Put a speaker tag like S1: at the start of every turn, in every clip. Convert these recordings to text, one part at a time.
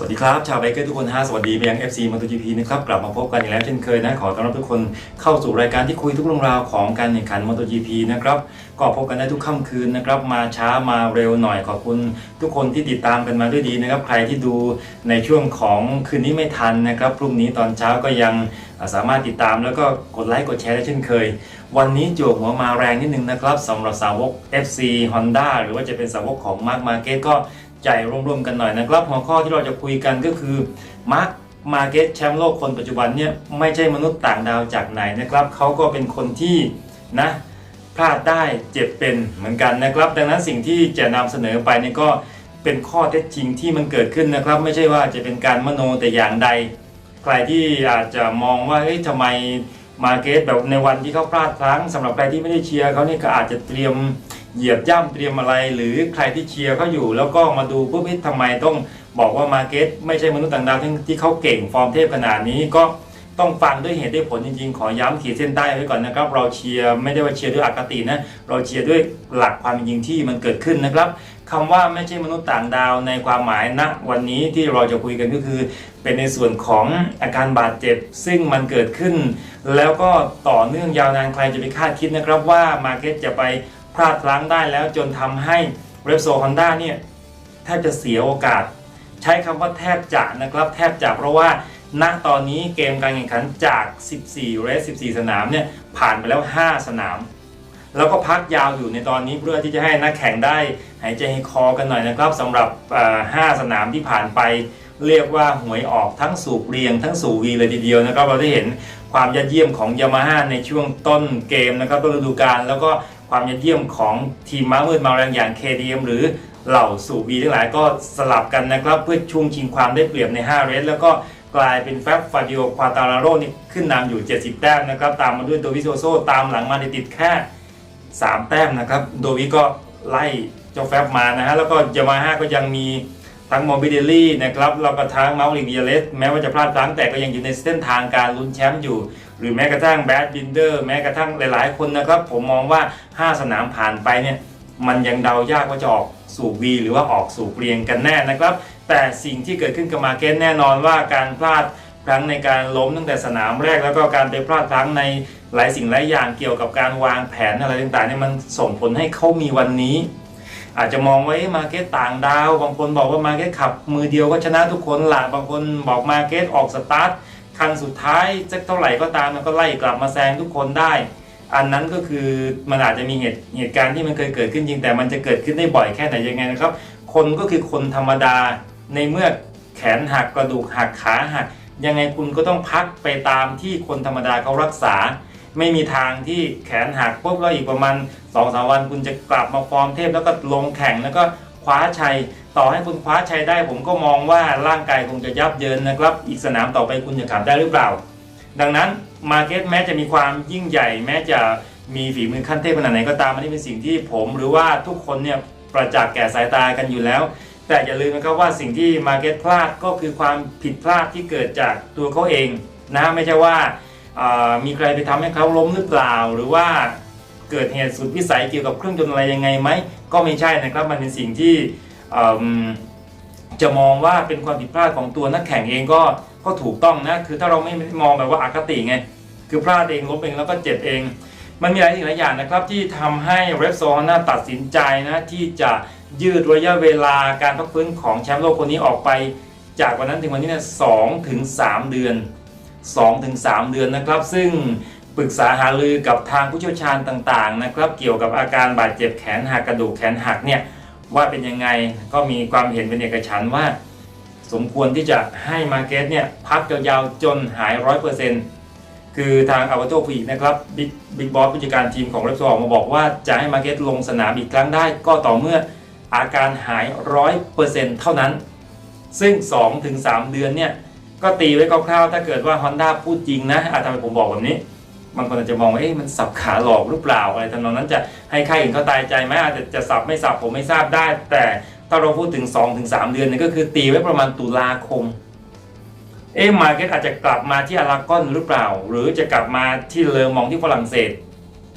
S1: สวัสดีครับ ชาวไบเกอร์ทุกคนฮะสวัสดีไปยัง FC m o t o GP นะครับ กลับมาพบกันอีกแล้วเช่นเคยนะ ขอต้อนรับทุกคนเข้าสู่รายการที่คุยทุกเรื่องราวของการแข่งขัน MotoGP นะครับ ก็พบกันได้ทุกค่ำคืนนะครับ มาช้ามาเร็วหน่อยขอบคุณทุกคนที่ติดตามกันมาด้วยดีนะครับ ใครที่ดูในช่วงของคืนนี้ไม่ทันนะครับ พรุ่งนี้ตอนเช้าก็ยังสามารถติดตามแล้วก็กดไลค์กดแชร์ได้เช่นเคย วันนี้จั่วหัวมาแรงนิดนึงนะครับสำหรับสาวก FC Honda หรือว่าจะเป็นสาวกของ Mark Marquez ก็ ใจร่วมๆกันหน่อยนะครับ หัวข้อที่เราจะคุยกันก็คือมาร์คมาเก็ตแชมป์โลกคนปัจจุบันเนี่ยไม่ใช่มนุษย์ต่างดาวจากไหนนะครับเขาก็เป็นคนที่นะพลาดได้เจ็บเป็นเหมือนกันนะครับ ดังนั้นสิ่งที่จะนำเสนอไปนี่ก็เป็นข้อเท็จจริงที่มันเกิดขึ้นนะครับ ไม่ใช่ว่าจะเป็นการมโนแต่อย่างใด ใครที่อาจจะมองว่าเฮ้ยทำไมมาเก็ตแบบในวันที่เขาพลาดพลั้งสำหรับใครที่ไม่ได้เชียร์เขานี่ก็อาจจะเตรียม เหยียบย่ำเตรียมอะไร หรือใครที่เชียร์เขาอยู่ แล้วก็มาดูปุ๊บเอ๊ะทำไมต้องบอกว่ามาเก็ตไม่ใช่มนุษย์ต่างดาวที่เขาเก่งฟอร์มเทพขนาดนี้ก็ต้องฟังด้วยเหตุด้วยผลจริงๆ ขอย้ำขีดเส้นใต้ไว้ก่อนนะครับ เราเชียร์ไม่ได้ว่าเชียร์ด้วยอคตินะ เราเชียร์ด้วยหลักความจริงที่มันเกิดขึ้นนะครับคำว่าไม่ใช่มนุษย์ต่างดาวในความหมายณวันนี้ที่เราจะคุยกันก็คือ เป็นในส่วนของอาการบาดเจ็บ ซึ่งมันเกิดขึ้น แล้วก็ต่อเนื่องยาวนานใครจะไปคาดคิดนะครับว่ามาเก็ตจะไป พลาดพลั้งได้แล้วจนทำให้เรปโซฮอนด้าเนี่ยแทบจะเสียโอกาส ใช้คำว่าแทบจะนะครับแทบจะเพราะว่าณตอนนี้เกมการแข่งขันจาก 14 เรส 14 สนามเนี่ยผ่านไปแล้ว 5 สนาม แล้วก็พักยาวอยู่ในตอนนี้เพื่อที่จะให้นักแข่งได้หายใจให้คอกันหน่อยนะครับสำหรับ 5 สนามที่ผ่านไป เรียกว่าหวยออกทั้งสู่เรียงทั้งสู่วีเลยทีเดียวนะครับ เราได้เห็นความยอดเยี่ยมของยามาฮ่าในช่วงต้นเกมนะครับต้นฤดูกาลแล้วก็ ความยอดเยี่ยมของทีมม้ามืดมาแรงอย่าง KDM หรือเหล่าสู่วีทั้งหลายก็สลับกันนะครับ เพื่อช่วงชิงความได้เปรียบใน 5 เรสแล้วก็กลายเป็นแฟบฟาดิโอควาตาราโรนี่ขึ้นนำอยู่ 70 แต้มนะครับ ตามมาด้วยโดวิโซโซตามหลังมาในติดแค่ 3 แต้มนะครับ โดวิก็ไล่เจ้าแฟบมานะฮะแล้วก็ยามาฮ่าก็ยังมีทั้งมอบิเดลี่นะครับแล้วก็ทั้งเมาริงเดียเลสแม้ว่าจะพลาดพลั้งแต่ก็ยังอยู่ในเส้นทางการลุ้นแชมป์อยู่ หรือแม้กระทั่งแบดบินเดอร์แม้กระทั่งหลาย ๆ คนนะครับ ผมมองว่า 5 สนามผ่านไปเนี่ยมันยังเดายากว่าจะออกสู่วีหรือว่าออกสู่เรียงกันแน่นะครับ แต่สิ่งที่เกิดขึ้นกับมาเก็ตแน่นอนว่าการพลาดพลั้งในการล้มตั้งแต่สนามแรกแล้วก็การไปพลาดพลั้งในหลายสิ่งหลายอย่างเกี่ยวกับการวางแผนอะไรต่างๆเนี่ยมันส่งผลให้เขามีวันนี้ อาจจะมองว่ามาเก็ตต่างดาว บางคนบอกว่ามาเก็ตขับมือเดียวก็ชนะทุกคนละบางคนบอกมาเก็ตออกสตาร์ท คันสุดท้ายจะเท่าไหร่ก็ตามมันก็ไล่กลับมาแซงทุกคนได้ อันนั้นก็คือมันอาจจะมีเหตุเหตุการณ์ที่มันเคยเกิดขึ้นจริง แต่มันจะเกิดขึ้นได้บ่อยแค่ไหนยังไงนะครับ คนก็คือคนธรรมดาในเมื่อแขนหักกระดูกหักขาหักยังไงคุณก็ต้องพักไปตามที่คนธรรมดาเขารักษา ไม่มีทางที่แขนหักปุ๊บแล้วอีกประมาณ2อสวันคุณจะกลับมาฟอร์มเทพแล้วก็ลงแข่งแล้วก็คว้าชัย ต่อให้คุณคว้าชัยได้ ผมก็มองว่าร่างกายคงจะยับเยินนะครับ อีกสนามต่อไปคุณจะขับได้หรือเปล่า ดังนั้นมาเก็ตแม้จะมีความยิ่งใหญ่ แม้จะมีฝีมือขั้นเทพขนาดไหนก็ตามอันนี้เป็นสิ่งที่ผมหรือว่าทุกคนเนี่ยประจักษ์แก่สายตากันอยู่แล้ว แต่อย่าลืมนะครับว่าสิ่งที่มาเก็ตพลาดก็คือความผิดพลาดที่เกิดจากตัวเขาเองนะไม่ใช่ว่ามีใครไปทำให้เขาล้มหรือเปล่า หรือว่าเกิดเหตุสุดวิสัยเกี่ยวกับเครื่องยนต์อะไรยังไงไหมก็ไม่ใช่นะครับ มันเป็นสิ่งที่ จะมองว่าเป็นความผิดพลาดของตัวนักแข่งเองก็ก็ถูกต้องนะ คือถ้าเราไม่มองแบบว่าอาคติไง คือพลาดเองล้มเองแล้วก็เจ็บเอง มันมีหลายสิ่งหลายอย่างนะครับ ที่ทำให้เรปโซฮาน่าตัดสินใจนะที่จะยืดระยะเวลาการพักฟื้นของแชมป์โลกคนนี้ออกไป จากวันนั้นถึงวันนี้เนี่ยสองถึงสามเดือน2-3เดือนนะครับ ซึ่งปรึกษาหารือกับทางผู้เชี่ยวชาญต่างๆนะครับ เกี่ยวกับอาการบาดเจ็บแขนหักกระดูกแขนหักเนี่ย ว่าเป็นยังไงก็มีความเห็นเป็นเอกฉันท์ว่า สมควรที่จะให้มาเก็ตเนี่ยพักยาวๆจนหาย100%คือทางอาวาโตฟีนะครับบิ๊กบิ๊กบอสผู้จัดการทีมของเรปซออกมาบอกว่าจะให้มาเก็ตลงสนามอีกครั้งได้ ก็ต่อเมื่ออาการหาย100%เเท่านั้น ซึ่ง 2-3 เดือนเนี่ยก็ตีไว้คร่าวๆถ้าเกิดว่า Honda พูดจริงนะอาจทำไมผมบอกแบบนี้ บางคนอาจจะมองว่าเอ๊ะมันสับขาหลอกหรือเปล่าอะไรทำนองนั้นจะให้ใครอื่นเขาตายใจไหมอาจจะจะสับไม่สับผมไม่ทราบได้ แต่ถ้าเราพูดถึง 2-3 เดือนนี่ก็คือตีไว้ประมาณตุลาคมเอ๊ะมาเก็ตอาจจะกลับมาที่อารากอนหรือเปล่า หรือจะกลับมาที่เลอมองที่ฝรั่งเศส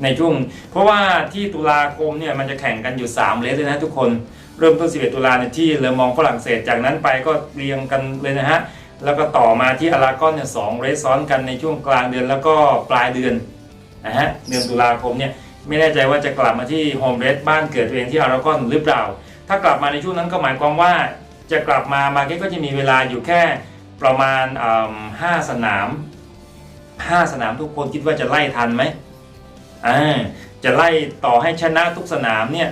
S1: ในช่วง เพราะว่าที่ตุลาคมเนี่ยมันจะแข่งกันอยู่ 3 เลสเลยนะทุกคน เริ่มต้น 11 ตุลาในที่เลอมองฝรั่งเศส จากนั้นไปก็เรียงกันเลยนะฮะ แล้วก็ต่อมาที่อารากอนเนี่ยสองเรสซ้อนกันในช่วงกลางเดือนแล้วก็ปลายเดือนนะฮะเดือนตุลาคมเนี่ยไม่แน่ใจว่าจะกลับมาที่โฮมเรสบ้านเกิดตัวเองที่อารากอนหรือเปล่า ถ้ากลับมาในช่วงนั้นก็หมายความว่าจะกลับมามาเก็ตก็จะมีเวลาอยู่แค่ประมาณห้าสนามห้าสนามทุกคนคิดว่าจะไล่ทันไหมอ่าจะไล่ต่อให้ชนะทุกสนามเนี่ย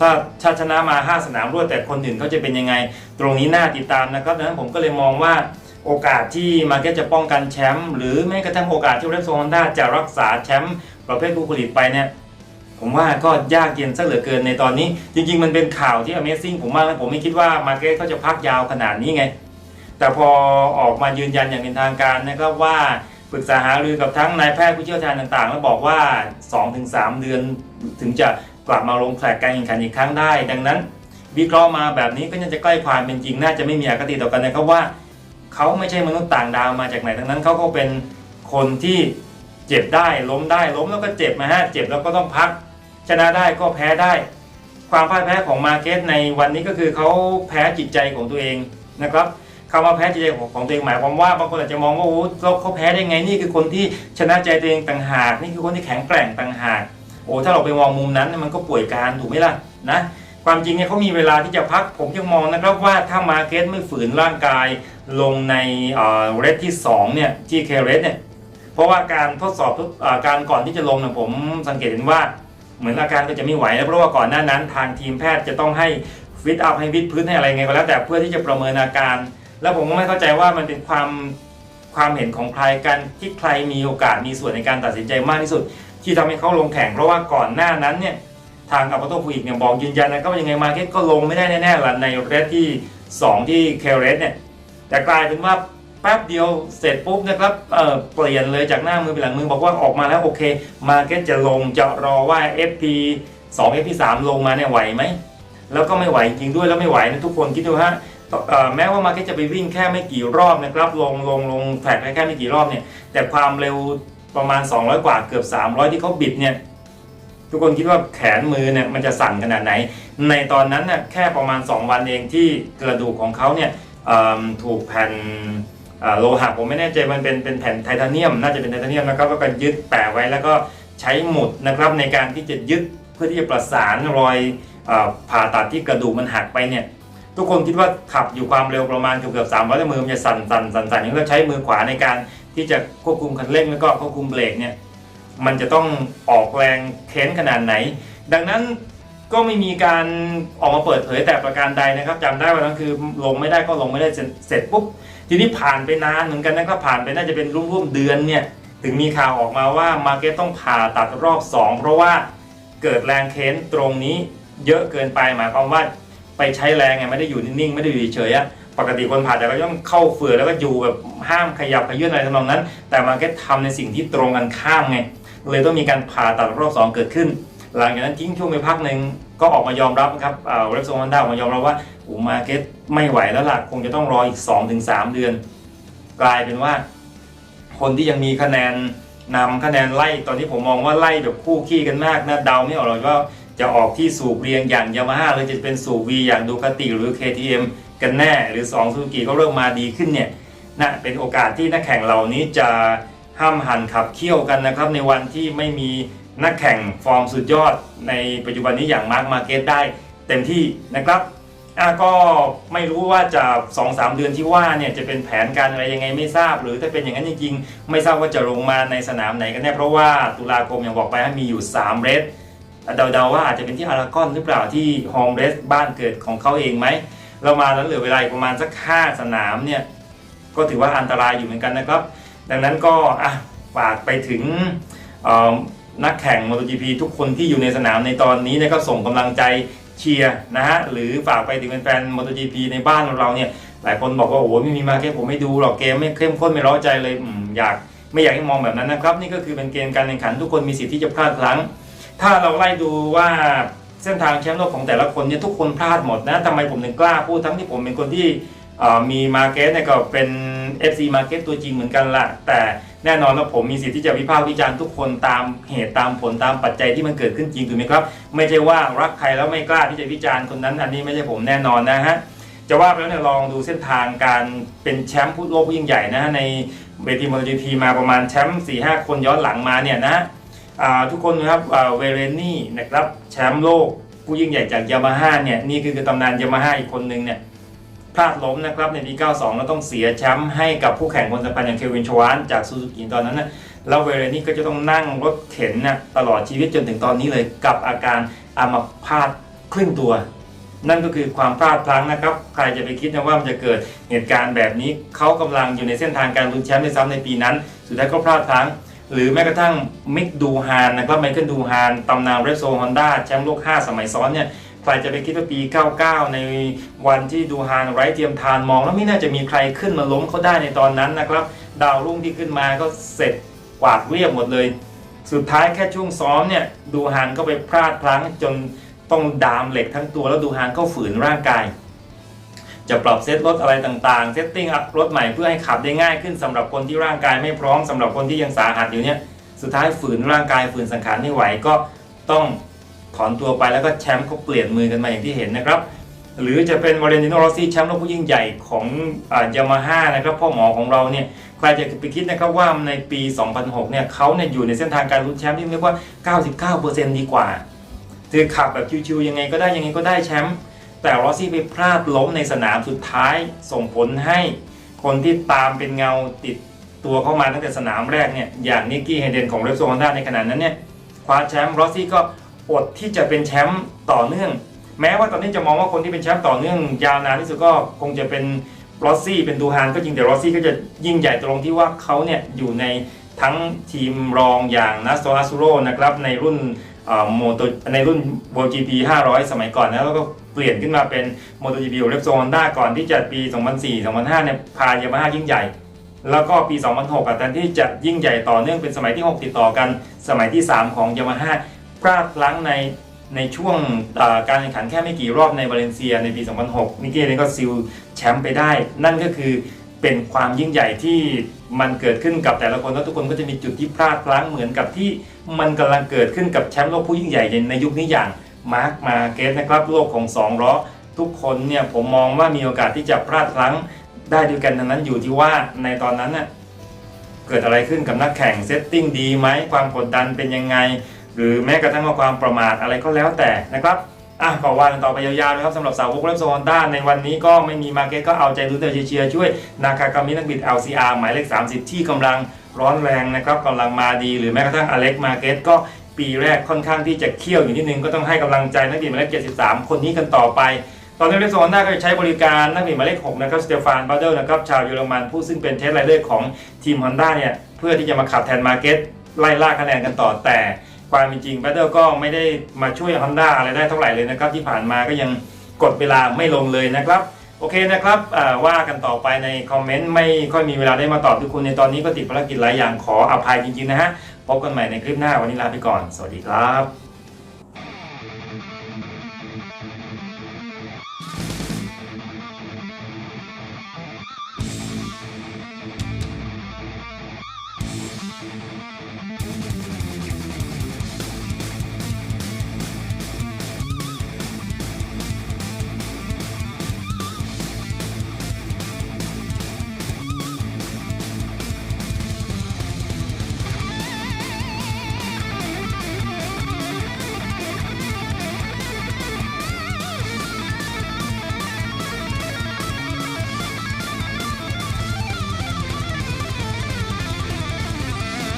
S1: ถ้าชาชนะมา 5 สนามรวดแต่คนอื่นเขาจะเป็นยังไง ตรงนี้น่าติดตามนะครับดังนั้นผมก็เลยมองว่าโอกาสที่มาเก็ตจะป้องกันแชมป์หรือแม้กระทั่งโอกาสที่เรฟโซฮอนด้าจะรักษาแชมป์ประเภทผู้ผลิตไปเนี่ยผมว่าก็ยากเย็นซะเหลือเกินในตอนนี้ จริง ๆ มันเป็นข่าวที่ Amazing ผมมากนะผมไม่คิดว่ามาเก็ตเขาจะพักยาวขนาดนี้ไง แต่พอออกมายืนยันอย่างเป็นทางการนะครับว่าปรึกษาหารือกับทั้งนายแพทย์ผู้เชี่ยวชาญต่างๆ แล้วบอกว่า 2-3 เดือนถึงจะ กลับมาลงแข่งการแข่งขันอีกครั้งได้ ดังนั้น วิเคราะห์มาแบบนี้ก็น่าจะใกล้ความเป็นจริงน่าจะไม่มีอคติต่อกันนะครับว่า เขาไม่ใช่มนุษย์ต่างดาวมาจากไหนทั้งนั้นเขาก็เป็นคนที่เจ็บได้ล้มได้ล้มแล้วก็เจ็บนะฮะเจ็บแล้วก็ต้องพัก ชนะได้ก็แพ้ได้ ความพ่ายแพ้ของมาเก็ตในวันนี้ก็คือเขาแพ้จิตใจของตัวเองนะครับคำว่าแพ้จิตใจของของตัวเองหมายความว่าบางคนอาจจะมองว่าโอ้เขาแพ้ได้ไงนี่คือคนที่ชนะใจตัวเองต่างหาก นี่คือคนที่แข็งแกร่งต่างหาก โอ้ถ้าเราไปมองมุมนั้นมันก็ป่วยการถูกไหมล่ะนะความจริงเนี่ยเขามีเวลาที่จะพักผมยังมองนะครับว่าถ้ามาเก็ตไม่ฝืนร่างกายลงในเรทที่2เนี่ยที่เคเรสเนี่ยเพราะว่าการทดสอบอการก่อนที่จะลงเนี่ยผมสังเกตเห็นว่าเหมือนอาการก็จะไม่ไหวนะเพราะว่าก่อนหน้านั้น ทางทีมแพทย์จะต้องให้ฟิตอัพให้วิดพื้นให้อะไรไงก็แล้วแต่เพื่อที่จะประเมินอาการ แล้วผมก็ไม่เข้าใจว่ามันเป็นความความเห็นของใครกันที่ใครมีโอกาสมีส่วนในการตัดสินใจมากที่สุด ที่ทำให้เขาลงแข่ง เพราะว่าก่อนหน้านั้นเนี่ยทางอัปโตฟูอิกเนี่ยบอกยืนยันนะครับว่ายังไงมาเก็ตก็ลงไม่ได้แน่ๆละในเรทที่ 2 ที่เคเรสเนี่ยแต่กลายเป็นว่าแป๊บเดียวเสร็จปุ๊บนะครับเเปลี่ยนเลยจากหน้ามือเป็นหลังมือบอกว่าออกมาแล้วโอเค มาเก็ตจะลงจะรอว่า FP 2 FP 3ลงมาเนี่ยไหวไหมแล้วก็ไม่ไหวจริงด้วยแล้วไม่ไหวนะทุกคนคิดดูฮะแม้ว่ามาเก็ตจะไปวิ่งแค่ไม่กี่รอบนะครับลงลงลงแทร็กแค่ไม่กี่รอบเนี่ยแต่ความเร็ว ประมาณ 200 กว่าเกือบ 300 ที่เขาบิดเนี่ยทุกคนคิดว่าแขนมือเนี่ยมันจะสั่นขนาดไหน ในตอนนั้นน่ะแค่ประมาณ 2 วันเองที่กระดูกของเขาเนี่ยถูกแผ่นโลหะผมไม่แน่ใจมันเป็นเป็นแผ่นไทเทเนียม น่าจะเป็นไทเทเนียมนะครับแล้วก็ยึดแปะไว้แล้วก็ใช้หมุดนะครับในการที่จะยึดเพื่อที่จะประสานรอยอผ่าตัดที่กระดูกมันหักไปเนี่ยทุกคนคิดว่าขับอยู่ความเร็วประมาณเกือบเกือบสามร้อยมือมันจะสั่นสั่นสั่นสั่นอย่างนี้ก็ใช้มือขวาในการ ที่จะควบคุมคันเร่งแล้วก็ควบคุมเบรกเนี่ยมันจะต้องออกแรงเค้นขนาดไหน ดังนั้นก็ไม่มีการออกมาเปิดเผยแต่ประการใดนะครับจำได้ว่านั้นคือลงไม่ได้ก็ลงไม่ได้เสร็จปุ๊บทีนี้ผ่านไปนานเหมือนกันนะครับผ่านไปน่าจะเป็นร่วมๆเดือนเนี่ยถึงมีข่าวออกมาว่ามาเก็ตต้องผ่าตัดรอบสองเพราะว่าเกิดแรงเค้นตรงนี้เยอะเกินไปหมายความว่า ไปใช้แรงไงไม่ได้อยู่นิ่งๆไม่ได้อยู่เฉยๆอะปกติคนผ่าแต่ก็ต้องเข้าเฟือแล้วก็อยู่แบบห้ามขยับขยื่นอะไรทำนองนั้น แต่มาเก็ตทำในสิ่งที่ตรงกันข้ามไงเลยต้องมีการผ่าตัดรอบสองเกิดขึ้น หลังจากนั้นทิ้งช่วงไปพักหนึ่งก็ออกมายอมรับครับเอ่อเรฟโซมันด้าออกมายอมรับว่าอ้มาเก็ตไม่ไหวแล้วล่ะคงจะต้องรออีก 2-3 เดือน กลายเป็นว่า คนที่ยังมีคะแนนนำคะแนนไล่ตอนนี้ผมมองว่าไล่แบบคู่ขี้กันมากนะเดาไม่ออกหรอกว่า จะออกที่สูบเรียงอย่างยามาฮ่าหรือจะเป็นสูบวีอย่างดูคาติหรือ KTM กันแน่ หรือ2ซูซูกิเขาเริ่มมาดีขึ้นเนี่ยนะเป็นโอกาสที่นักแข่งเหล่านี้จะห้ามหันขับเคี่ยวกันนะครับ ในวันที่ไม่มีนักแข่งฟอร์มสุดยอด ในปัจจุบันนี้อย่างมาร์คมาเก็ตได้เต็มที่นะครับอะก็ไม่รู้ว่าจะ2อสเดือนที่ว่าเนี่ยจะเป็นแผนการอะไรยังไงไม่ทราบ หรือถ้าเป็นอย่างนั้นจริงๆไม่ทราบว่าจะลงมาในสนามไหนกันแน่เพราะว่าตุลาคมอย่างบอกไปมีอยู่3เรส เดาๆว่าอาจจะเป็นที่อารากอนหรือเปล่าที่โฮมเรสบ้านเกิดของเขาเองไหม เรามาแล้วเหลือเวลาอีกประมาณสัก5สนามเนี่ย ก็ถือว่าอันตรายอยู่เหมือนกันนะครับ ดังนั้นก็อะฝากไปถึงนักแข่ง MotoGP ทุกคนที่อยู่ในสนามในตอนนี้นะครับส่งกำลังใจเชียร์นะฮะหรือฝากไปถึงแฟนๆ MotoGP ในบ้านเราเนี่ยหลายคนบอกว่าโอ้โหไม่มีมาเก็ตผมไม่ดูหรอกเกมไม่เข้มข้นไม่ร้อใจเลยอยากไม่อยากให้มองแบบนั้นนะครับ นี่ก็คือเป็นเกมการแข่งขันทุกคนมีสิทธิ์ที่จะพลาดพลั้ง ถ้าเราไล่ดูว่าเส้นทางแชมป์โลกของแต่ละคนเนี่ยทุกคนพลาดหมดนะทำไมผมถึงกล้าพูดทั้งที่ผมเป็นคนที่มีมาเก็ตเนี่ยก็เป็น FC มาเก็ตตัวจริงเหมือนกันละแต่แน่นอนว่าผมมีสิทธิ์ที่จะวิพากษ์วิจารณ์ทุกคนตามเหตุตามผลตามปัจจัยที่มันเกิดขึ้นจริงถูกไหมครับ ไม่ใช่ว่ารักใครแล้วไม่กล้าที่จะวิจารณ์คนนั้น อันนี้ไม่ใช่ผมแน่นอนนะฮะจะว่าไปแล้วเนี่ยลองดูเส้นทางการเป็นแชมป์ผู้โลกผู้ยิ่งใหญ่นะฮะในเวทีมอเตอร์จีพีมาประมาณแชมป์สี่ห้าคนย้อนหลังมาเนี่ยนะ ทุกคนนะครับเวเรนี่นะครับแชมป์โลกผู้ยิ่งใหญ่จากยามาฮ่าเนี่ยนี่คือตำนานยามาฮ่าอีกคนนึงเนี่ยพลาดล้มนะครับในปี 92 แล้วต้องเสียแชมป์ให้กับผู้แข่งคนสำคัญอย่างเควินชวานจากซูซูกิตอนนั้นนะแล้วเวเรนี่ก็จะต้องนั่งรถเข็นนะตลอดชีวิตจนถึงตอนนี้เลยกับอาการอัมพาตครึ่งตัว นั่นก็คือความพลาดพลั้งนะครับ ใครจะไปคิดนะว่ามันจะเกิดเหตุการณ์แบบนี้เขากำลังอยู่ในเส้นทางการลุ้นแชมป์ในซ้ำในปีนั้น สุดท้ายก็พลาดพลั้ง หรือแม้กระทั่งมิกดูฮานนะครับไมเคิลดูฮานตำนานเรโซฮอนด้าแชมป์โลก 5 สมัยซ้อนเนี่ยใครจะไปคิดว่าปี 99 ในวันที่ดูฮานไร้เทียมทานมอง แล้วไม่น่าจะมีใครขึ้นมาล้มเขาได้ในตอนนั้นนะครับ ดาวรุ่งที่ขึ้นมาก็เสร็จกวาดเรียบหมดเลย สุดท้ายแค่ช่วงซ้อมเนี่ยดูฮานก็ไปพลาดพลั้งจนต้องดามเหล็กทั้งตัวแล้วดูฮานก็ฝืนร่างกาย จะปรับเซตรถอะไรต่างๆ เซตติ้งอัพรถใหม่เพื่อให้ขับได้ง่ายขึ้นสำหรับคนที่ร่างกายไม่พร้อมสำหรับคนที่ยังสาหัสอยู่เนี่ยสุดท้ายฝืนร่างกายฝืนสังขารไม่ไหวก็ต้องถอนตัวไปแล้วก็แชมป์เขาเปลี่ยนมือกันมาอย่างที่เห็นนะครับ หรือจะเป็นวาเลนติโนโรซี่แชมป์โลกผู้ยิ่งใหญ่ของยามาฮ่านะครับพ่อหมอของเราเนี่ยใครจะไปคิดนะครับว่าในปี 2006 เนี่ยเขาเนี่ยอยู่ในเส้นทางการลุ้นแชมป์ที่เรียกว่า 99%ดีกว่าคือขับแบบชิวๆยังไงก็ได้ยังไงก็ได้แชมป์ แต่รอซี่ไปพลาดล้มในสนามสุดท้ายส่งผลให้คนที่ตามเป็นเงาติดตัวเข้ามาตั้งแต่สนามแรกเนี่ยอย่างนิกกี้เฮเดนของเรฟโซฮอนด้าในขณะนั้นเนี่ยคว้าแชมป์รอซี่ก็อดที่จะเป็นแชมป์ต่อเนื่อง แม้ว่าตอนนี้จะมองว่าคนที่เป็นแชมป์ต่อเนื่อง ยาวนานที่สุดก็คงจะเป็นรอซี่เป็นดูฮานก็จริงแต่รอซี่ก็จะยิ่งใหญ่ตรงที่ว่าเขาเนี่ยอยู่ในทั้งทีมรองอย่างนัสโตอาซูโรนะครับในรุ่นโมโตในรุ่น MotoGP 500 สมัยก่อนนะแล้วก็ เปลี่ยนขึ้นมาเป็น MotoGP ของเรปโซนด้าก่อนที่จะปี 2004-2005เนี่ยพายามาฮ่ายิ่งใหญ่ แล้วก็ปี 2006อะแทนที่จะยิ่งใหญ่ต่อเนื่องเป็นสมัยที่ 6 ติดต่อกัน สมัยที่ 3 ของยามาฮ่าพลาดพลั้งในในช่วงการแข่งขันแค่ไม่กี่รอบในวาเลนเซียในปี 2006 นิกเก้เองก็ซิลแชมป์ไปได้ นั่นก็คือเป็นความยิ่งใหญ่ที่มันเกิดขึ้นกับแต่ละคนแล้วทุกคนก็จะมีจุดที่พลาดพลั้งเหมือนกับที่มันกำลังเกิดขึ้นกับแชมป์โลกผู้ยิ่งใหญ่ในยุคนี้อย่าง มาร์คมาเกสนะครับโลกของ2ล้อทุกคนเนี่ยผมมองว่ามีโอกาสที่จะพลาดพลั้งได้ด้วยกันทั้งนั้นอยู่ที่ว่าในตอนนั้นน่ะเกิดอะไรขึ้นกับนักแข่งเซตติ้งดีไหมความกดดันเป็นยังไง หรือแม้กระทั่งว่าความประมาทอะไรก็แล้วแต่นะครับอะก็ว่ากันต่อไปยาวๆนะครับสำหรับสาวกเรมโซนด้าในวันนี้ก็ไม่มีมาเก็ตก็เอาใจรู้เตอร์เชียร์ช่วย นาคากามินักบิด LCR หมายเลข 30 ที่กำลังร้อนแรงนะครับกำลังมาดี หรือแม้กระทั่งอเล็กมาเก็ตก็ ปีแรกค่อนข้างที่จะเคี่ยวอยู่นิดนึงก็ต้องให้กำลังใจนักบิดหมายเลข73 คนนี้กันต่อไป ตอนนี้เรมโซอนด้าก็จะใช้บริการนักบิดหมายเลข6นะครับสเตฟานบัตเดอร์นะครับชาวเยอรมันผู้ซึ่งเป็นเทสไรเดอร์ของทีมฮอนด้าเนี่ยเพื่อที่จะมาขับแทนมาเก็ตไล่ล่าคะแนนกันต่อแต่ความเป็นจริงแบตเตอร์ก็ไม่ได้มาช่วย Honda อะไรได้เท่าไหร่เลยนะครับที่ผ่านมาก็ยังกดเวลาไม่ลงเลยนะครับ โอเคนะครับว่ากันต่อไปในคอมเมนต์ไม่ค่อยมีเวลาได้มาตอบทุกคนในตอนนี้ก็ติดภารกิจหลายอย่างขออภัยจริงๆนะฮะ พบกันใหม่ในคลิปหน้าวันนี้ลาไปก่อน สวัสดีครับ